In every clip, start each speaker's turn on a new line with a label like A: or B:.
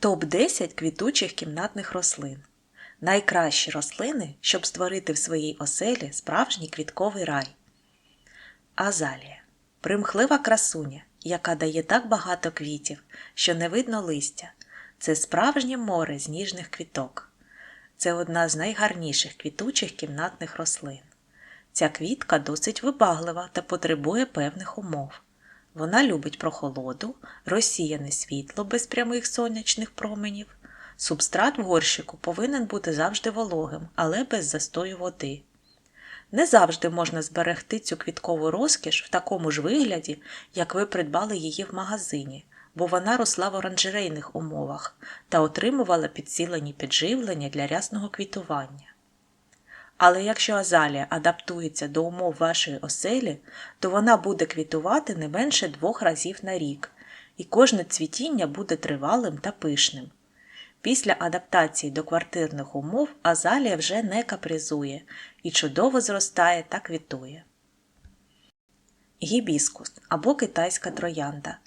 A: Топ-10 квітучих кімнатних рослин. Найкращі рослини, щоб створити в своїй оселі справжній квітковий рай. Азалія примхлива красуня, яка дає так багато квітів, що не видно листя. Це справжнє море з ніжних квіток. Це одна з найгарніших квітучих кімнатних рослин. Ця квітка досить вибаглива та потребує певних умов. Вона любить прохолоду, розсіяне світло без прямих сонячних променів. Субстрат в горщику повинен бути завжди вологим, але без застою води. Не завжди можна зберегти цю квіткову розкіш в такому ж вигляді, як ви придбали її в магазині, бо вона росла в оранжерейних умовах та отримувала підсилені підживлення для рясного квітування. Але якщо азалія адаптується до умов вашої оселі, то вона буде квітувати не менше двох разів на рік, і кожне цвітіння буде тривалим та пишним. Після адаптації до квартирних умов азалія вже не капризує і чудово зростає та квітує. Гібіскус або китайська троянда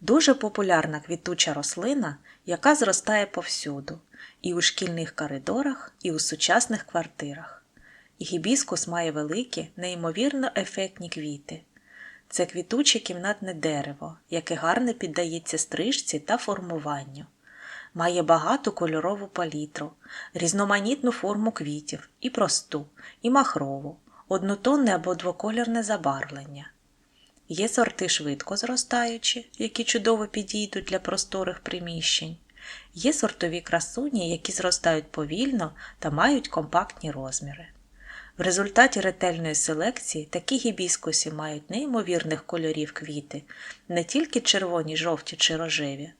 A: дуже популярна квітуча рослина, яка зростає повсюду, і у шкільних коридорах, і у сучасних квартирах. Гібіскус має великі, неймовірно ефектні квіти. Це квітуче кімнатне дерево, яке гарно піддається стрижці та формуванню. Має багату кольорову палітру, різноманітну форму квітів, і просту, і махрову, однотонне або двокольорне забарвлення. Є сорти швидко зростаючі, які чудово підійдуть для просторих приміщень. Є сортові красуні, які зростають повільно та мають компактні розміри. В результаті ретельної селекції такі гібіскуси мають неймовірних кольорів квіти, не тільки червоні, жовті чи рожеві,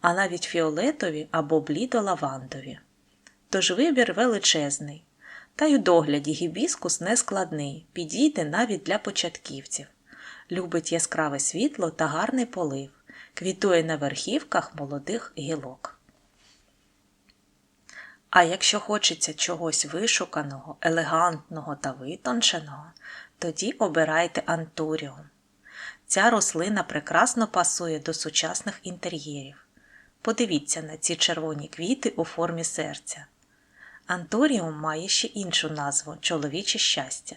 A: а навіть фіолетові або блідо-лавандові. Тож вибір величезний. Та й у догляді гібіскус не складний, підійде навіть для початківців. Любить яскраве світло та гарний полив, квітує на верхівках молодих гілок. А якщо хочеться чогось вишуканого, елегантного та витонченого, тоді обирайте антуріум. Ця рослина прекрасно пасує до сучасних інтер'єрів. Подивіться на ці червоні квіти у формі серця. Антуріум має ще іншу назву чоловіче щастя.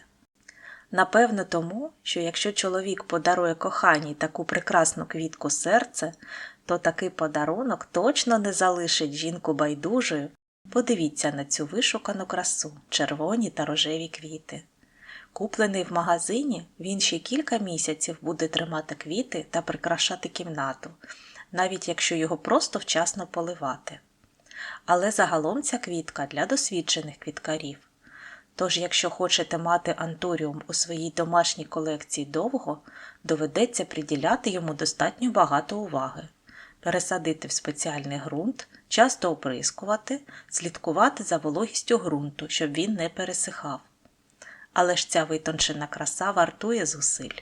A: Напевно, тому, що якщо чоловік подарує коханій таку прекрасну квітку серце, то такий подарунок точно не залишить жінку байдужою Подивіться на цю вишукану красу, червоні та рожеві квіти. Куплений в магазині, він ще кілька місяців буде тримати квіти та прикрашати кімнату, навіть якщо його просто вчасно поливати. Але загалом ця квітка для досвідчених квіткарів. Тож, якщо хочете мати антуріум у своїй домашній колекції довго, доведеться приділяти йому достатньо багато уваги пересадити в спеціальний ґрунт, часто оприскувати, слідкувати за вологістю ґрунту, щоб він не пересихав. Але ж ця витончена краса вартує зусиль.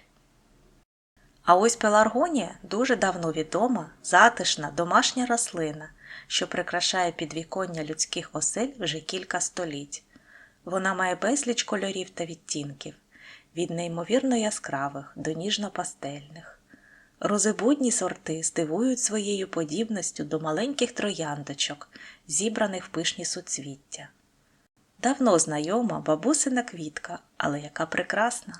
A: А ось пеларгонія дуже давно відома, затишна, домашня рослина, що прикрашає підвіконня людських осель вже кілька століть. Вона має безліч кольорів та відтінків, від неймовірно яскравих до ніжно-пастельних. Розибудні сорти здивують своєю подібністю до маленьких трояндочок, зібраних в пишні суцвіття. Давно знайома бабусина квітка, але яка прекрасна.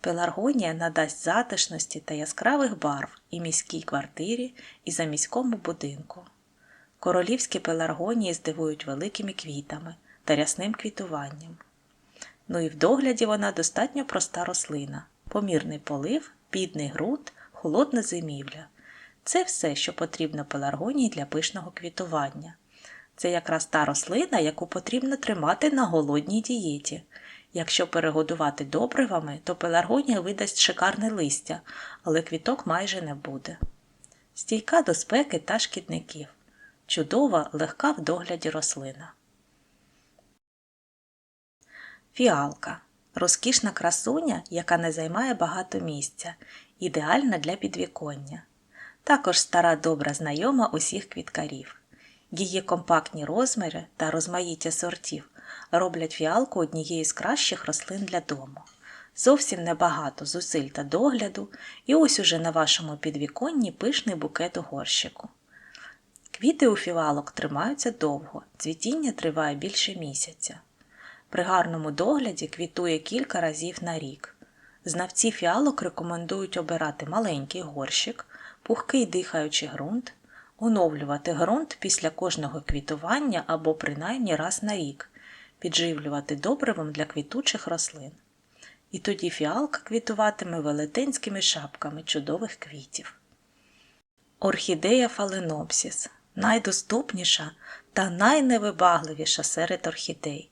A: Пеларгонія надасть затишності та яскравих барв і міській квартирі, і заміському будинку. Королівські пеларгонії здивують великими квітами та рясним квітуванням. Ну і в догляді вона достатньо проста рослина, помірний полив, бідний ґрунт холодна зимівля. Це все, що потрібно пеларгонії для пишного квітування. Це якраз та рослина, яку потрібно тримати на голодній дієті. Якщо перегодувати добривами, то пеларгонія видасть шикарне листя, але квіток майже не буде. Стійка до спеки та шкідників. Чудова, легка в догляді рослина. Фіалка розкішна красуня, яка не займає багато місця ідеальна для підвіконня. Також стара добра знайома усіх квіткарів. Її компактні розміри та розмаїття сортів роблять фіалку однією з кращих рослин для дому. Зовсім небагато зусиль та догляду, і ось уже на вашому підвіконні пишний букет у горщику. Квіти у фіалок тримаються довго, цвітіння триває більше місяця. При гарному догляді квітує кілька разів на рік. Знавці фіалок рекомендують обирати маленький горщик, пухкий дихаючий ґрунт, оновлювати ґрунт після кожного квітування або принаймні раз на рік, підживлювати добривом для квітучих рослин. І тоді фіалка квітуватиме велетенськими шапками чудових квітів. Орхідея фаленопсіс найдоступніша та найневибагливіша серед орхідей.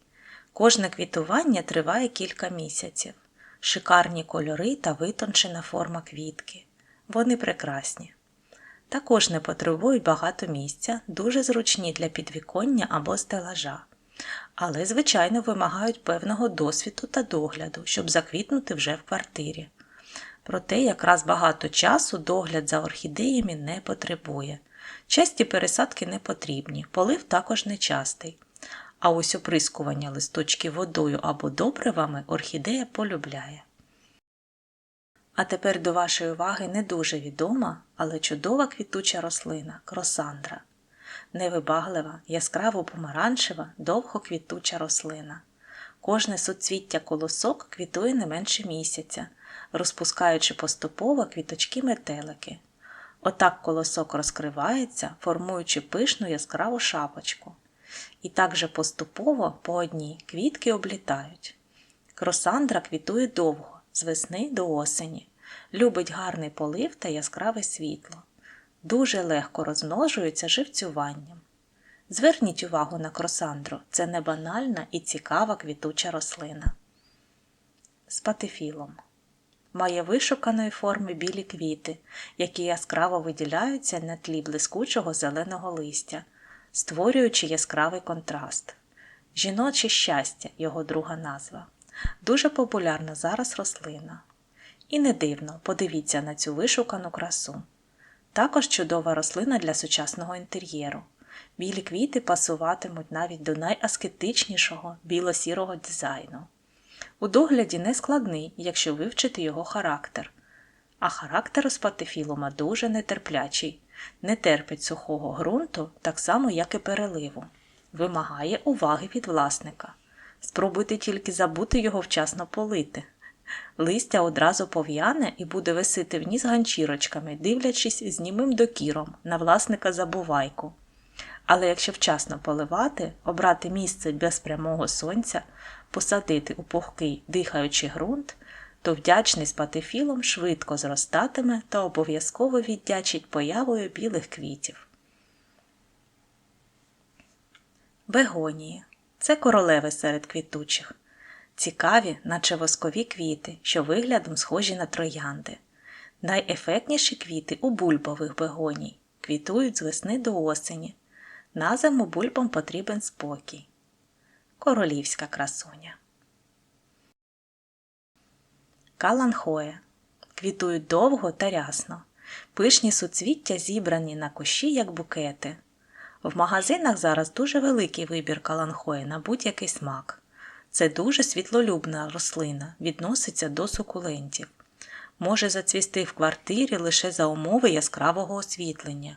A: Кожне квітування триває кілька місяців. Шикарні кольори та витончена форма квітки. Вони прекрасні. Також не потребують багато місця, дуже зручні для підвіконня або стелажа. Але, звичайно, вимагають певного досвіду та догляду, щоб заквітнути вже в квартирі. Проте якраз багато часу догляд за орхідеями не потребує. Часті пересадки не потрібні, полив також нечастий. А ось оприскування листочків водою або добривами орхідея полюбляє. А тепер до вашої уваги не дуже відома, але чудова квітуча рослина кросандра. Невибаглива, яскраво помаранчева, довгоквітуча рослина. Кожне суцвіття колосок квітує не менше місяця, розпускаючи поступово квіточки метелики. Отак колосок розкривається, формуючи пишну яскраву шапочку. І так же поступово по одній квітки облітають. Кросандра квітує довго, з весни до осені, любить гарний полив та яскраве світло. Дуже легко розмножується живцюванням. Зверніть увагу на кросандру, це не банальна і цікава квітуча рослина. З патифілом. Має вишуканої форми білі квіти, які яскраво виділяються на тлі блискучого зеленого листя, створюючи яскравий контраст. Жіноче щастя його друга назва. Дуже популярна зараз рослина. І не дивно, подивіться на цю вишукану красу. Також чудова рослина для сучасного інтер'єру. Білі квіти пасуватимуть навіть до найаскетичнішого біло-сірого дизайну. У догляді не складний, якщо вивчити його характер. А характер у спатифілума дуже нетерплячий, не терпить сухого ґрунту, так само, як і переливу. Вимагає уваги від власника. Спробуйте тільки забути його вчасно полити. Листя одразу пов'яне і буде висити вниз ганчірочками, дивлячись з німим докіром на власника забувайку. Але якщо вчасно поливати, обрати місце без прямого сонця, посадити у пухкий дихаючий ґрунт, то вдячний з патефілом швидко зростатиме та обов'язково віддячить появою білих квітів. Бегонії це королеви серед квітучих. Цікаві, наче воскові квіти, що виглядом схожі на троянди. Найефектніші квіти у бульбових бегоній, квітують з весни до осені. На зиму бульбам потрібен спокій. Королівська красуня. Каланхоя. Квітують довго та рясно. Пишні суцвіття зібрані на кущі, як букети. В магазинах зараз дуже великий вибір каланхої на будь-який смак. Це дуже світлолюбна рослина, відноситься до сукулентів. Може зацвісти в квартирі лише за умови яскравого освітлення.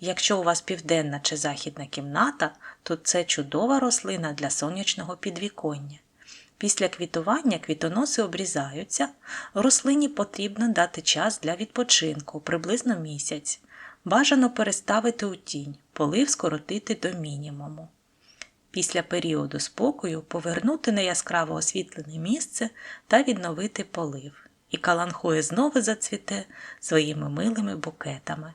A: Якщо у вас південна чи західна кімната, то це чудова рослина для сонячного підвіконня. Після квітування квітоноси обрізаються, рослині потрібно дати час для відпочинку приблизно місяць. Бажано переставити у тінь, полив скоротити до мінімуму. Після періоду спокою повернути на яскраво освітлене місце та відновити полив, і каланхоє знову зацвіте своїми милими букетами.